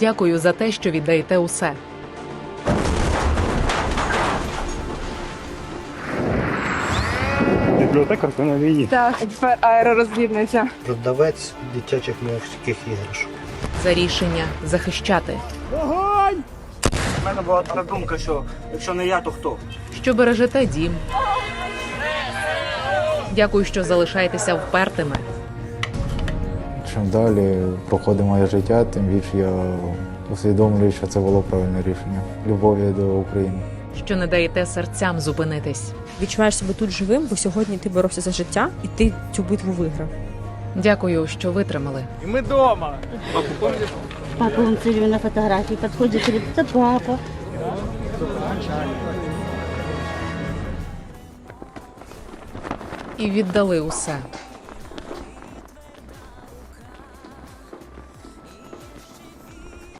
Дякую за те, що віддаєте усе. Бібліотекар це на війні. Так, тепер аеророзвідниця. Продавець дитячих м'яких іграшок. за рішення захищати, У мене була така думка, що якщо не я, то хто? що бережете дім. Дякую, що залишаєтеся впертими. Чим далі проходить моє життя, тим більше я усвідомлюю, що це було правильне рішення любові до України. що не даєте серцям зупинитись. Відчуваєш себе тут живим, бо сьогодні ти боровся за життя і ти цю битву виграв. Дякую, що витримали. І ми вдома. Папа он время на фотографии подходит, говорит, это папа. І віддали усе.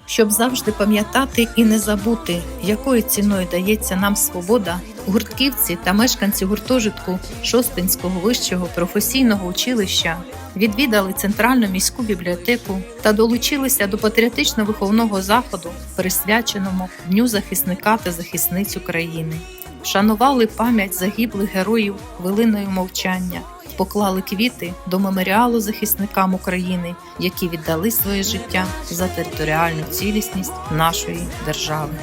Щоб завжди пам'ятати і не забути, якою ціною дається нам свобода, гуртківці та мешканці гуртожитку Шостинського вищого професійного училища відвідали центральну міську бібліотеку та долучилися до патріотично-виховного заходу, присвяченому Дню захисника та захисниць України. Вшанували пам'ять загиблих героїв хвилиною мовчання, поклали квіти до меморіалу захисникам України, які віддали своє життя за територіальну цілісність нашої держави.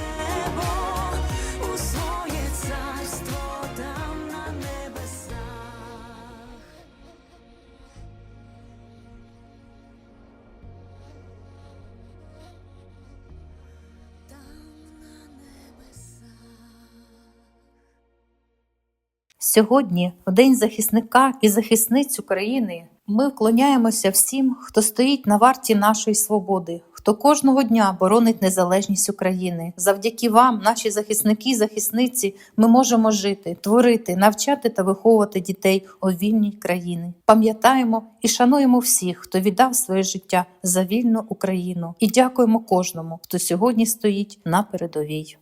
Сьогодні, в День захисника і захисниць України, ми вклоняємося всім, хто стоїть на варті нашої свободи, хто кожного дня боронить незалежність України. Завдяки вам, наші захисники і захисниці, ми можемо жити, творити, навчати та виховувати дітей у вільній країні. Пам'ятаємо і шануємо всіх, хто віддав своє життя за вільну Україну, і дякуємо кожному, хто сьогодні стоїть на передовій.